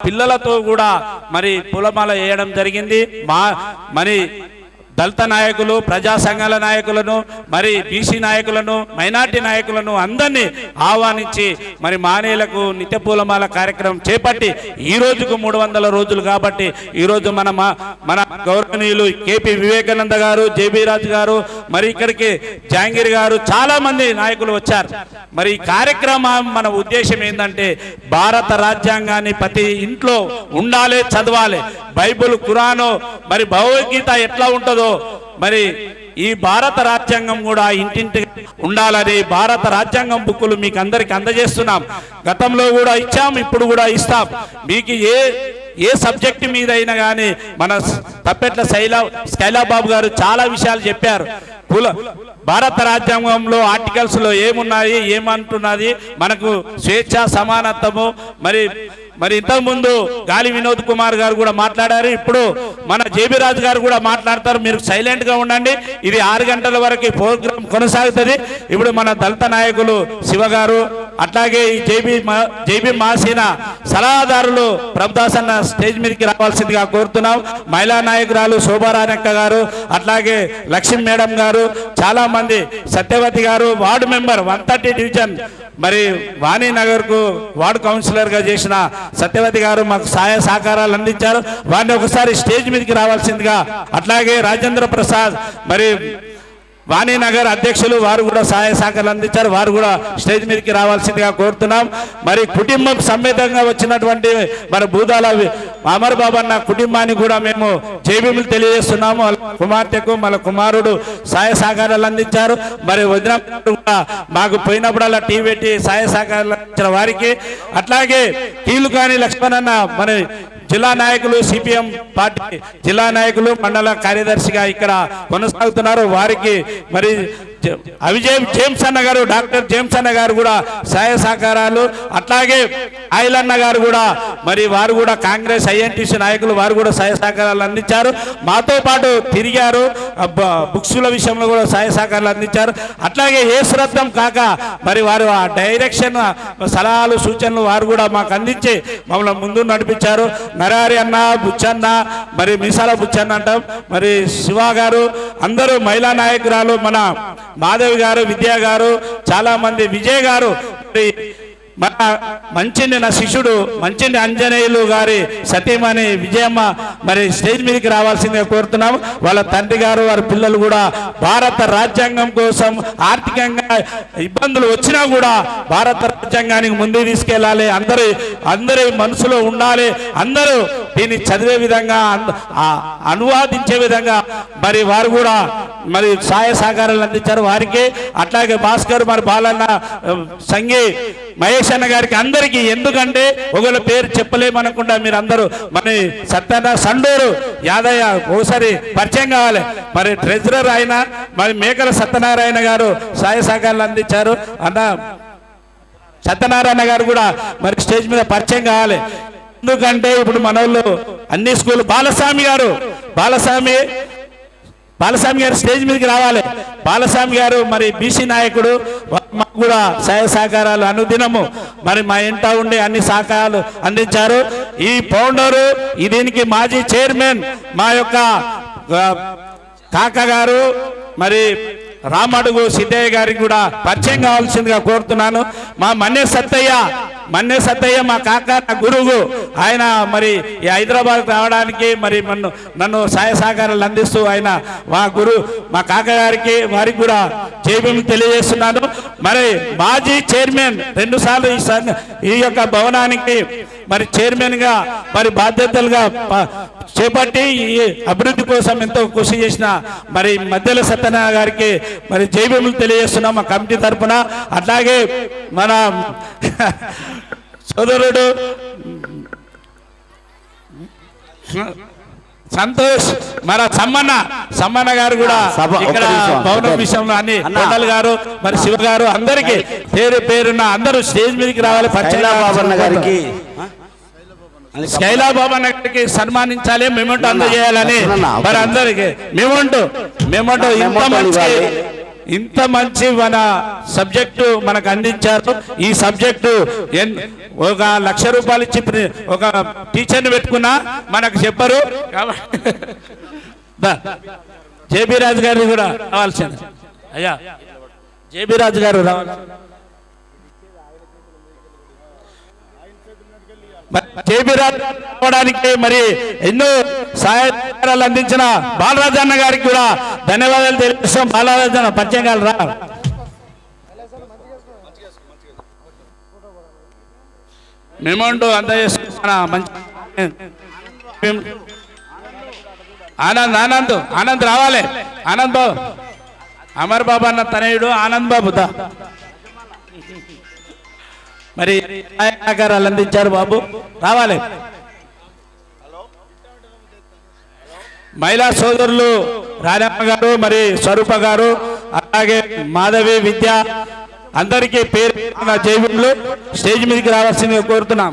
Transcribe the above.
పిల్లలతో కూడా మరి పూలమాల వేయడం జరిగింది. మా మరి దళిత నాయకులు ప్రజా సంఘాల నాయకులను మరి బీసీ నాయకులను మైనార్టీ నాయకులను అందరినీ ఆహ్వానించి మరి మానేలకు నిత్య పూలమాల కార్యక్రమం చేపట్టి ఈ రోజుకు మూడు వందల రోజులు కాబట్టి ఈ రోజు మన మా- మన గౌరవనీయులు కేపీ వివేకానంద గారు జేబీ రాజు గారు మరి ఇక్కడికి జాంగీర్ గారు చాలా మంది నాయకులు వచ్చారు. మరి ఈ కార్యక్రమం మన ఉద్దేశం ఏంటంటే భారత రాజ్యాంగాన్ని ప్రతి ఇంట్లో ఉండాలి చదవాలి. బైబుల్ ఖురాను మరి భగవద్గీత ఎట్లా ఉంటుందో మరి ఈ భారత రాజ్యాంగం కూడా ఇంటింటి ఉండాలని భారత రాజ్యాంగం బుక్కులు మీకు అందరికి అందజేస్తున్నాం. గతంలో కూడా ఇచ్చాం ఇప్పుడు కూడా ఇస్తాం. మీకు ఏ ఏ సబ్జెక్ట్ మీద అయినా కానీ మన తప్పెట్ల శైలా శైలాబాబు గారు చాలా విషయాలు చెప్పారు. కుల భారత రాజ్యాంగంలో ఆర్టికల్స్లో ఏమున్నాయి ఏమంటున్నది మనకు స్వేచ్ఛ సమానత్వము మరి మరి ఇంతకుముందు గాలి వినోద్ కుమార్ గారు కూడా మాట్లాడారు ఇప్పుడు మన జేబీ రాజు గారు కూడా మాట్లాడతారు మీరు సైలెంట్గా ఉండండి ఇది ఆరు గంటల వరకు ప్రోగ్రాం కొనసాగుతుంది. ఇప్పుడు మన దళిత నాయకులు శివ గారు అట్లాగే ఈ జేబీ మా- జేబీ మాసిన సలహాదారులు ప్రభుదాస్ అన్న స్టేజ్ మీదకి రావాల్సిందిగా కోరుతున్నాం. మహిళా నాయకురాలు శోభారాణక్క గారు అట్లాగే లక్ష్మీ మేడం గారు చాలా మంది Satyavathi garu ward member one thirty division మరి వాణినగర్కు వార్డు కౌన్సిలర్గా చేసిన సత్యవతి గారు మాకు సహాయ సహకారాలు అందించారు. వారిని ఒకసారి స్టేజ్ మీదకి రావాల్సిందిగా అట్లాగే రాజేంద్ర ప్రసాద్ మరి వాణినగర్ అధ్యక్షులు వారు కూడా సహాయ సహకారాలు అందించారు. వారు కూడా స్టేజ్ మీదకి రావాల్సిందిగా కోరుతున్నాం. మరి కుటుంబం సమేతంగా వచ్చినటువంటి మరి భూదాల అమర్ బాబు అన్న కుటుంబానికి కూడా మేము జైబీములు తెలియజేస్తున్నాము. కుమార్తెకు మన కుమారుడు సహాయ సహకారాలు అందించారు. మరి వదిన కూడా మాకు పోయినప్పుడల్లా టీ పెట్టి సహాయ సహకారాలు అందించిన వారికి. అట్లాగే కీలుకాని లక్ష్మణ్ అన్న మన జిల్లా నాయకులు సిపిఎం పార్టీ జిల్లా నాయకులు మండల కార్యదర్శిగా ఇక్కడ కొనసాగుతున్నారు. వారికి మరి అవిజయ్ జేమ్స్ అన్న గారు డాక్టర్ జేమ్స్ అన్న గారు కూడా సహాయ సహకారాలు. అట్లాగే ఆయిలన్న గారు కూడా మరి వారు కూడా కాంగ్రెస్ ఐఎన్టీసీ నాయకులు వారు కూడా సహాయ సహకారాలు అందించారు. మాతో పాటు తిరిగారు బుక్స్ల విషయంలో కూడా సహాయ సహకారాలు అందించారు. అట్లాగే ఏ శ్రద్ధం కాక మరి వారు ఆ డైరెక్షన్ సలహాలు సూచనలు వారు కూడా మాకు అందించి మమ్మల్ని ముందు నడిపించారు. నరారి అన్న బుచ్చన్న మరి మీసాల బుచ్చన్న అంటాం. మరి శివ గారు అందరూ మహిళా నాయకురాలు మన మాధవి గారు విద్యా గారు చాలా మంది విజయ్ గారు. మన మంచిండి నా శిష్యుడు మంచిండి అంజనేయులు గారి సతీమణి విజయమ్మ మరి స్టేజ్ మీదకి రావాల్సిందిగా కోరుతున్నాం వాళ్ళ తండ్రి గారు వారి పిల్లలు కూడా భారత రాజ్యాంగం కోసం ఆర్థికంగా ఇబ్బందులు వచ్చినా కూడా భారత రాజ్యాంగానికి ముందుకు తీసుకెళ్ళాలి. అందరి అందరి మనసులో ఉండాలి. అందరూ దీన్ని చదివే విధంగా అనువాదించే విధంగా మరి వారు కూడా మరి సహాయ సహకారాలు అందించారు వారికి. అట్లాగే భాస్కర్ మరి బాలన్న ఆ, సంగి మహేష్ అన్న గారికి అందరికీ ఎందుకంటే ఒకళ్ళ పేరు చెప్పలేమనకుండా మీరు అందరూ మరి సత్యన సండూరు యాదయ్య ఒకసారి పరిచయం కావాలి. మరి ట్రెజరర్ ఆయన మరి మేకల సత్యనారాయణ గారు సహాయ సహకారాలు అందించారు. అన్న సత్యనారాయణ గారు కూడా మరి స్టేజ్ మీద పరిచయం కావాలి. ఎందుకంటే ఇప్పుడు మన అన్ని స్కూల్ బాలస్వామి గారు బాలస్వామి బాలస్వామి గారు స్టేజ్ మీదకి రావాలి. బాలస్వామి గారు మరి బీసీ నాయకుడు మాకు కూడా సహాయ సహకారాలు అనుదినము. మరి మా ఇంట ఉండి అన్ని సహకారాలు అందించారు. ఈ ఫౌండరు దీనికి మాజీ చైర్మన్ మా యొక్క కాక గారు మరి రామడుగు సిద్ధయ్య గారికి కూడా పరిచయం కావాల్సిందిగా కోరుతున్నాను. మా మన్నే సత్తయ్య మన్నే సత్తయ్య మా కాక గురువు. ఆయన మరి ఈ హైదరాబాద్ రావడానికి మరి నన్ను నన్ను సహాయ సహకారాలు అందిస్తూ ఆయన మా గురు మా కాక గారికి వారికి కూడా జైబీం తెలియజేస్తున్నాను. మరి మాజీ చైర్మన్ రెండు సార్లు ఈ ఈ యొక్క భవనానికి మరి చైర్మన్గా మరి బాధ్యతలుగా చేపట్టి ఈ అభివృద్ధి కోసం ఎంతో కృషి చేసిన మరి మధ్యల సత్యనారాయణ గారికి మరి జైబీములు తెలియజేస్తున్నాం మా కమిటీ తరపున. అట్లాగే మన సోదరుడు. సంతోష్ మన సమ్మన్న. సమ్మన్న గారు కూడా ఇక్కడ. భవనం విషయంలో అన్ని అన్న. కొండల్ గారు మరి శివ గారు అందరికి పేరు పేరున్న అందరూ స్టేజ్ మీదకి రావాలి పరిచయం బాబన్న గారికి. శైలా బాబా గారికి సన్మానించాలి మేమంటూ అందజేయాలని మరి అందరికి మేమంటూ మేమంటూ ఇంత మంచి. ఇంత మంచి మన సబ్జెక్టు మనకు అందించారు. ఈ సబ్జెక్టు ఎన్- ఒక లక్ష రూపాయలు ఇచ్చి ఒక టీచర్ని పెట్టుకున్నా మనకు చెప్పరు. జేబీ రాజు గారు కూడా రావాల్సింది. అయ్యా జేబీ రాజు గారు రావాలి. చేపడానికి రావడానికి మరి ఎన్నో సహాయాలు అందించిన బాలరాజన్న గారికి కూడా ధన్యవాదాలు తెలియజేస్తాం. బాలరాజన్న పంచంగాలు రా. మేమంటూ అందజేసుకున్న మంచి ఆనంద్ ఆనంద్ ఆనంద్ రావాలి. ఆనంద్ బాబు. అమర్ బాబు అన్న తనయుడు ఆనంద్ బాబు దా. మరి గారు అందించారు బాబు. రావాలి. మహిళా సోదరులు రాజమ్మ గారు మరి స్వరూప గారు అలాగే మాధవి విద్య అందరికీ పేరు జైవులు స్టేజ్ మీదకి రావాల్సిందిగా కోరుతున్నాం.